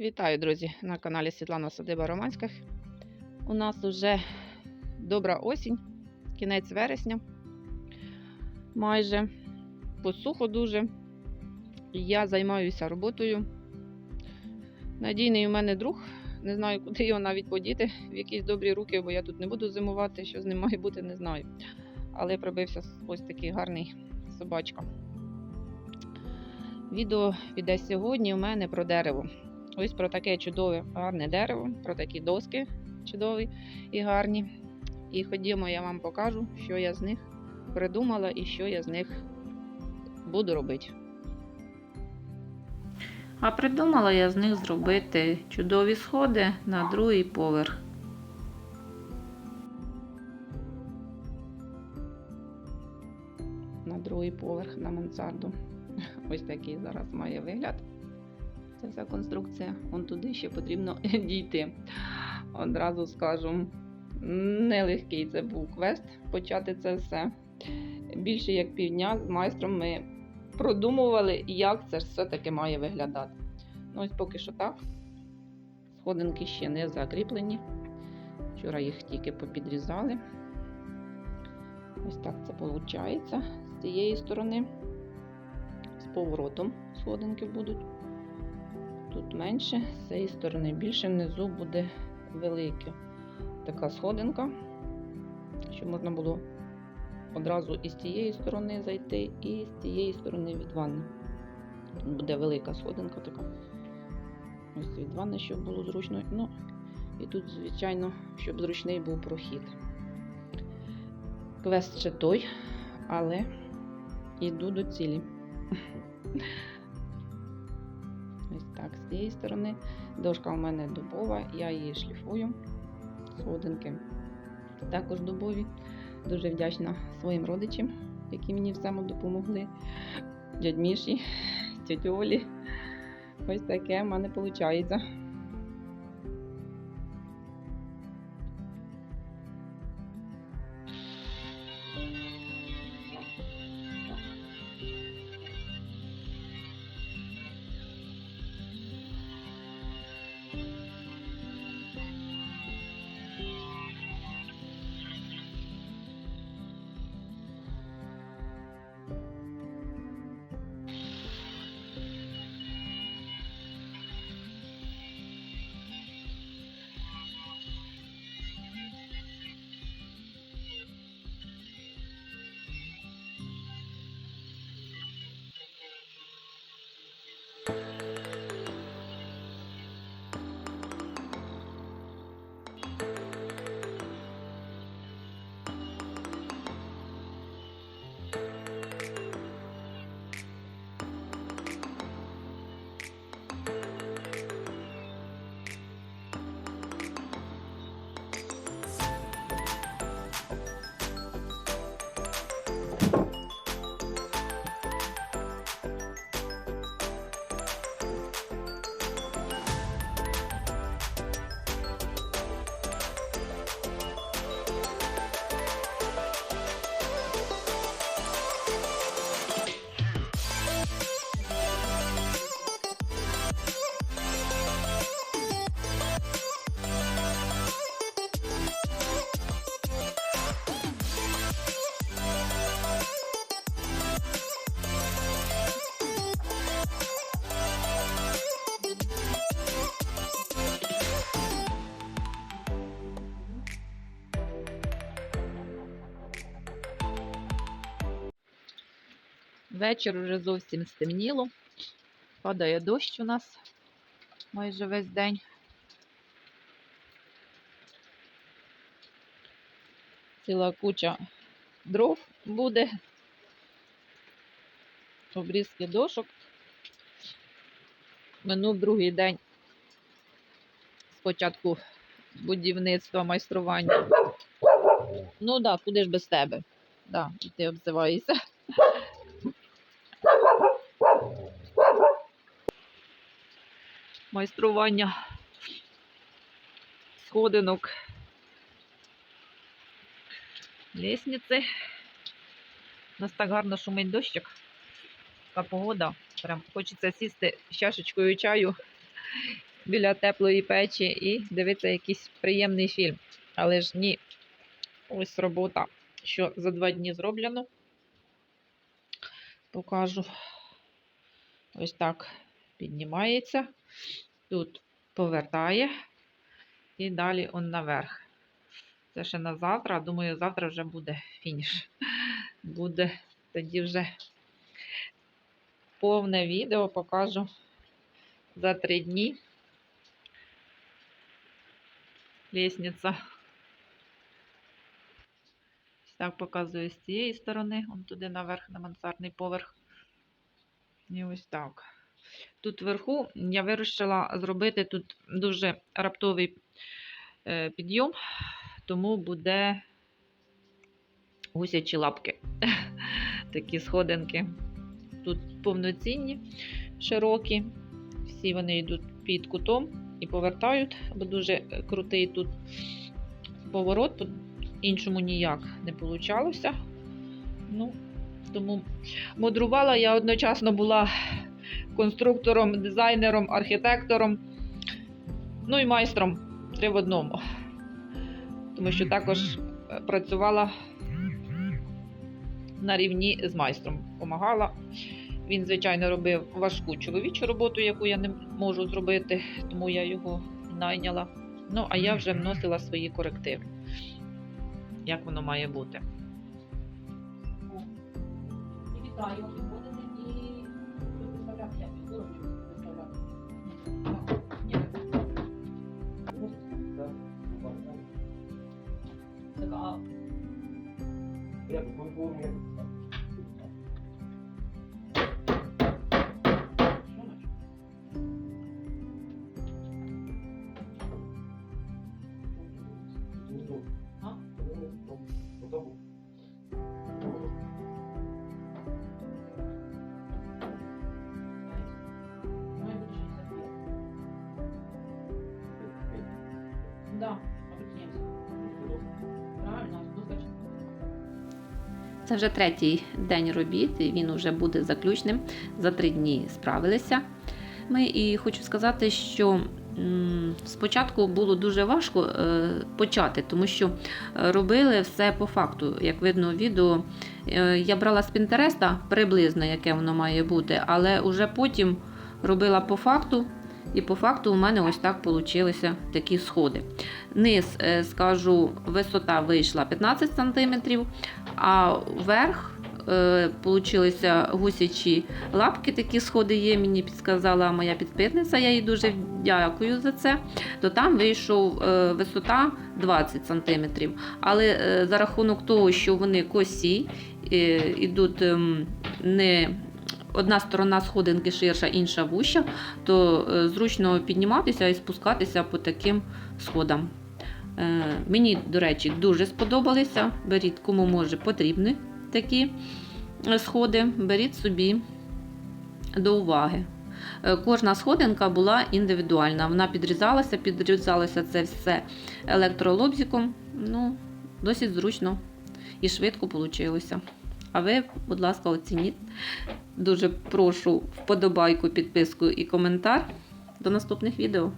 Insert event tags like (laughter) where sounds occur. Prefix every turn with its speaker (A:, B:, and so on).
A: Вітаю, друзі, на каналі Світлана Садиба Романських. У нас вже добра осінь, кінець вересня. Майже посухо дуже. Я займаюся роботою. Надійний у мене друг. Не знаю, куди його навіть подіти, в якісь добрі руки, бо я тут не буду зимувати, що з ним має бути, не знаю. Але пробився ось такий гарний собачка. Відео піде сьогодні у мене про дерево. Ось про таке чудове гарне дерево, про такі доски чудові і гарні. І ходімо, я вам покажу, що я з них придумала і що я з них буду робити. А придумала я з них зробити чудові сходи на другий поверх. На другий поверх на мансарду. Ось такий зараз має вигляд. Це вся конструкція. Вон туди ще потрібно (laughs) дійти. Одразу скажу, нелегкий це був квест почати це все. Більше як півдня з майстром ми продумували, як це все-таки має виглядати. Ну, ось поки що так. Сходинки ще не закріплені. Вчора їх тільки попідрізали. Ось так це виходить з цієї сторони. З поворотом сходинки будуть. Тут менше, з цієї сторони більше, внизу буде велика така сходинка, щоб можна було одразу і з цієї сторони зайти, і з цієї сторони від ванни. Тут буде велика сходинка така. Ось від ванни, щоб було зручно. Ну, і тут, звичайно, щоб зручний був прохід. Квест ще той, але йду до цілі. Ось так, з цієї сторони. Дошка у мене дубова, я її шліфую. Сходинки також дубові. Дуже вдячна своїм родичам, які мені в цьому допомогли. Дядь Міші, (laughs) Олі. Ось таке в мене виходить. Вечір уже зовсім стемніло. Падає дощ у нас майже весь день. Ціла куча дров буде. Обрізки дошок. Минув другий день спочатку будівництва майстрування. Ну так, да, куди ж без тебе? Да, і ти обзиваєшся. Майстрування сходинок лісниці. У нас так гарно шумить дощик. Така погода. Прям хочеться сісти з чашечкою чаю
B: біля теплої печі і дивитися якийсь приємний фільм. Але ж ні, ось робота, що за два дні зроблено. Покажу. Ось так піднімається. Тут повертає. І далі он наверх. Це ще на завтра. Думаю, завтра вже буде фініш. Буде тоді вже повне відео покажу за три дні. Лестниця. Ось Так показую з цієї сторони, он туди наверх, на мансардний поверх. І ось так. Тут вверху я вирішила зробити тут дуже раптовий е, підйом, тому буде гусячі лапки. (laughs) Такі сходинки. Тут повноцінні, широкі. Всі вони йдуть під кутом і повертають, бо дуже крутий тут поворот, по-іншому ніяк не вийшло. Ну, тому мудрувала я одночасно була конструктором, дизайнером, архітектором, ну і майстром три в одному. Тому що також е, працювала на рівні з майстром, помагала. Він, звичайно, робив важку чоловічу роботу, яку я не можу зробити, тому я його найняла. Ну, а я вже вносила свої корективи, як воно має бути.
C: Вітаю, Так, а має
A: Це вже третій день робіт, і він вже буде заключним. За три дні справилися. Ми і хочу сказати, що спочатку було дуже важко е, почати, тому що е, робили все по факту. Як видно у відео, е, я брала з Пінтереста приблизно, яке воно має бути, але вже потім робила по факту. І по факту у мене ось так получилися такі сходи. Низ, е, скажу, висота вийшла 15 см, а вверх е, получилися гусячі лапки, такі сходи є, мені підказала моя підписниця, я їй дуже дякую за це. То там вийшов е, висота 20 см. Але за рахунок того, що вони косі, ідуть ем, не одна сторона сходинки ширша, інша вуща, то е, зручно підніматися і спускатися по таким сходам. Е, Мені, до речі, дуже сподобалися. Беріть, кому може потрібні такі е, сходи, беріть собі до уваги. Кожна сходинка була індивідуальна. Вона підрізалася, підрізалося це все електролобзиком. Ну, досить зручно і швидко вийшло. А ви, будь ласка, оцініть. Дуже прошу вподобайку, підписку і коментар. До наступних відео.